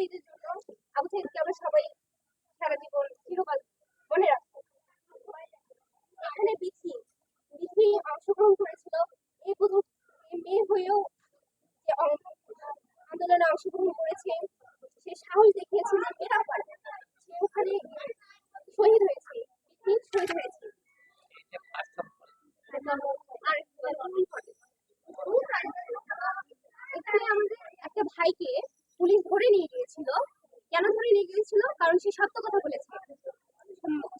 সাইদের জন্য আবু সাইদকে আমরা সবাই সারা জীবন চিরকাল মনে রাখব। এখানে বিথি বিথি অংশগ্রহণ করেছিল। এই প্রথম মেয়ে হয়েও যে আন্দোলনে অংশগ্রহণ করেছে, সে সাহস দেখিয়েছে যে মেয়েরা পারবে সে ওখানে শহীদ হয়েছে, বিথি শহীদ হয়েছে। আর এখানে আমাদের একটা ভাইকে পুলিশ ধরে নিয়ে গিয়েছিল। কেন ধরে নিয়ে গিয়েছিল? কারণ সে সত্য কথা বলেছে।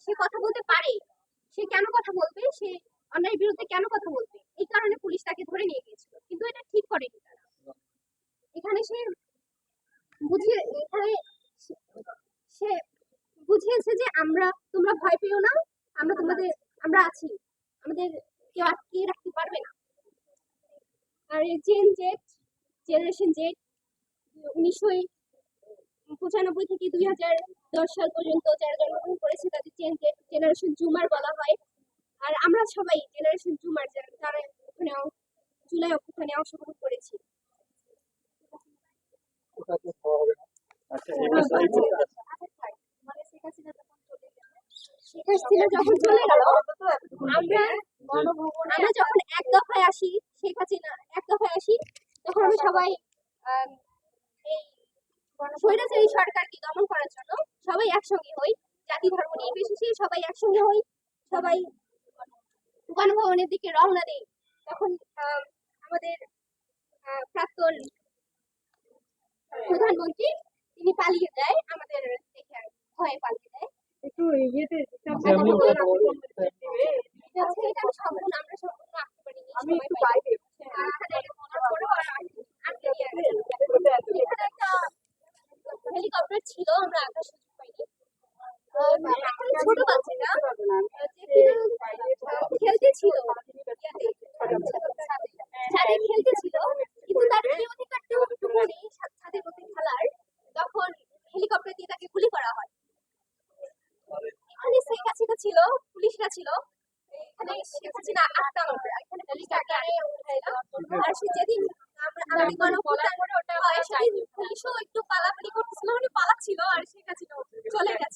সে কথা বলতে পারে। সে কেন কথা বলবে? সে অন্যায়ের বিরুদ্ধে কেন কথা বলবে? এই কারণে পুলিশ তাকে ধরে নিয়ে গিয়েছিল। কিন্তু এটা ঠিক করেনি তারা। এখানে সে বুঝিয়ে, এখানে সে- বুঝিয়েছে যে আমরা, তোমরা ভয় পেও না। আমরা তোমাদের, আমরা আছি। আমাদের কেউ আটকিয়ে রাখতে পারবে না। আর জেন জেট, জেনারেশন জেট উনিশশো পঁচানব্বই থেকে দুই হাজার দশ সাল পর্যন্ত যারা জন্মগ্রহণ করেছে তাদের জেন জেনারেশন জুমার বলা হয়। আর আমরা সবাই জেনারেশন জুমার যারা ওখানে জুলাই অভ্যুত্থানে অংশগ্রহণ করেছি। আচ্ছা মানে শেখ হাসিনা যখন চলে গেল আমরা আমরা যখন এক দফায় আসি শেখ হাসিনা এক দফায় আসি তখন আমরা সবাই স্বৈরাচারী সরকারকে দমন করার জন্য সবাই একসঙ্গে হই জাতি ধর্ম নির্বিশেষে সবাই একসঙ্গে হই সবাই গণভবনের দিকে রওনা দেই। তখন আম, আমাদের আহ, প্রাক্তন প্রধানমন্ত্রী তিনি পালিয়ে যায় আমাদের দেখে ভয়ে পালিয়ে যায়। একটু ইয়েতে যেমন কথা বলুন এটা হচ্ছে এটা আমি সম্পূর্ণ আমরা সম্পূর্ণ আঁকতে পারিনি আমি সময় একটু পাইনি। বাইরে আহ, এখানে মনে পড়ে আর আঁকতে নিয়ে আসি। এখানে একটা হেলিকপ্টার ছিল আমরা আঁকার সুযোগ পাইনি ছোট বাচ্চাটা খেলতে ছিল। ছাদে ছাদে খেলতে ছিল কিন্তু তার এই অধিকারটুকু নেই ছাদের মধ্যে খেলার। তখন হেলিকপ্টার দিয়ে তাকে গুলি করা হয়। এখানে শেখ হাসিনা ছিল পুলিশরা ছিল। এখানে শেখ হাসিনা আটটা আমরা এখানে আরে আর সে যেদিন আমরা আমাদের হয় সেদিন পুলিশও একটু পালাচ্ছিল আর শেখ হাসিনা চলে গেছে।